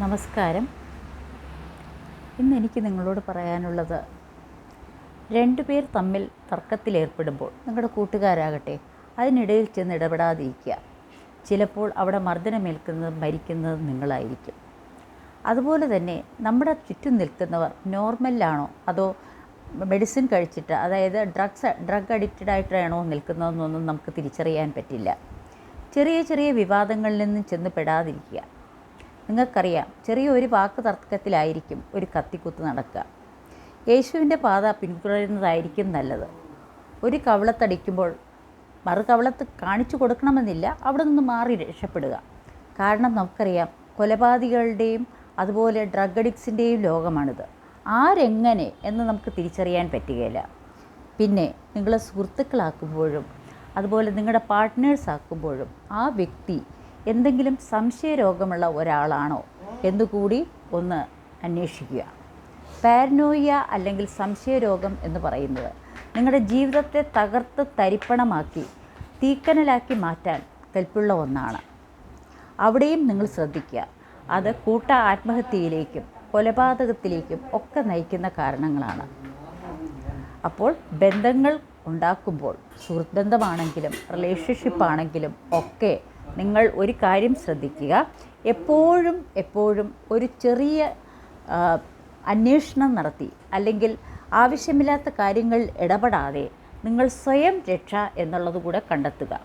നമസ്കാരം. ഇന്ന് എനിക്ക് നിങ്ങളോട് പറയാനുള്ളത് രണ്ടു പേർ തമ്മിൽ തർക്കത്തിലേർപ്പെടുമ്പോൾ നിങ്ങളുടെ കൂട്ടുകാരാകട്ടെ അതിനിടയിൽ ചെന്ന് ഇടപെടാതിരിക്കുക. ചിലപ്പോൾ അവിടെ മർദ്ദനമേൽക്കുന്നത് മരിക്കുന്നത് നിങ്ങളായിരിക്കും. അതുപോലെ തന്നെ നമ്മുടെ ചുറ്റും നിൽക്കുന്നവർ നോർമലാണോ അതോ മെഡിസിൻ കഴിച്ചിട്ട് അതായത് ഡ്രഗ്സ് ഡ്രഗ് അഡിക്റ്റഡ് ആയിട്ടാണോ നിൽക്കുന്നതെന്നൊന്നും നമുക്ക് തിരിച്ചറിയാൻ പറ്റില്ല. ചെറിയ ചെറിയ വിവാദങ്ങളിൽ നിന്നും ചെന്ന് പെടാതിരിക്കുക. നിങ്ങൾക്കറിയാം ചെറിയൊരു വാക്ക് തർക്കത്തിലായിരിക്കും ഒരു കത്തിക്കുത്ത് നടക്കുക. യേശുവിന്റെ പാത പിന്തുടരുന്നതായിരിക്കും നല്ലത്. ഒരു കവളത്തടിക്കുമ്പോൾ മറു കവളത്ത് കാണിച്ചു കൊടുക്കണമെന്നില്ല അവിടെ നിന്ന് മാറി രക്ഷപ്പെടുക. കാരണം നമുക്കറിയാം കൊലപാതകളുടെയും അതുപോലെ ഡ്രഗ് അഡിക്സിന്റെയും ലോകമാണിത്. ആരെങ്ങനെ എന്ന് നമുക്ക് തിരിച്ചറിയാൻ പറ്റുകയില്ല. പിന്നെ നിങ്ങളെ സുഹൃത്തുക്കളാക്കുമ്പോഴും അതുപോലെ നിങ്ങളുടെ പാർട്ട്നേഴ്സ് ആക്കുമ്പോഴും ആ വ്യക്തി എന്തെങ്കിലും സംശയരോഗമുള്ള ഒരാളാണോ? എന്നുകൂടി ഒന്ന് അന്വേഷിക്കുക. പാരനോയ അല്ലെങ്കിൽ സംശയരോഗം എന്ന് പറയുന്നത് നിങ്ങളുടെ ജീവിതത്തെ തകർത്ത് തരിപ്പണമാക്കി തീക്കനലാക്കി മാറ്റാൻ കൽപ്പുള്ള ഒന്നാണ്. അവിടെയും നിങ്ങൾ ശ്രദ്ധിക്കുക. അത് കൂട്ട ആത്മഹത്യയിലേക്കും കൊലപാതകത്തിലേക്കും ഒക്കെ നയിക്കുന്ന കാരണങ്ങളാണ്. അപ്പോൾ ബന്ധങ്ങൾ ഉണ്ടാക്കുമ്പോൾ സുഹൃത്ത് ബന്ധമാണെങ്കിലും റിലേഷൻഷിപ്പ് ആണെങ്കിലും ഒക്കെ നിങ്ങൾ ഒരു കാര്യം ശ്രദ്ധിക്കുക. എപ്പോഴും എപ്പോഴും ഒരു ചെറിയ അന്വേഷണം നടത്തി അല്ലെങ്കിൽ ആവശ്യമില്ലാത്ത കാര്യങ്ങൾ ഇടപെടാതെ നിങ്ങൾ സ്വയം രക്ഷ എന്നുള്ളത് കൂടെ കണ്ടെത്തുക.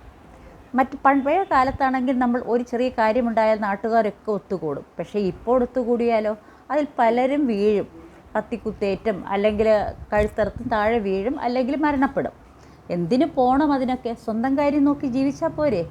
മറ്റ് പഴയ കാലത്താണെങ്കിൽ നമ്മൾ ഒരു ചെറിയ കാര്യമുണ്ടായാൽ നാട്ടുകാരൊക്കെ ഒത്തുകൂടും. പക്ഷേ ഇപ്പോൾ ഒത്തുകൂടിയാലോ? അതിൽ പലരും വീഴും. കത്തിക്കുത്തേറ്റും അല്ലെങ്കിൽ കഴുത്തറത്തും താഴെ വീഴും അല്ലെങ്കിൽ മരണപ്പെടും. എന്തിനു പോകണം അതിനൊക്കെ? സ്വന്തം കാര്യം നോക്കി ജീവിച്ചാൽ പോരെ?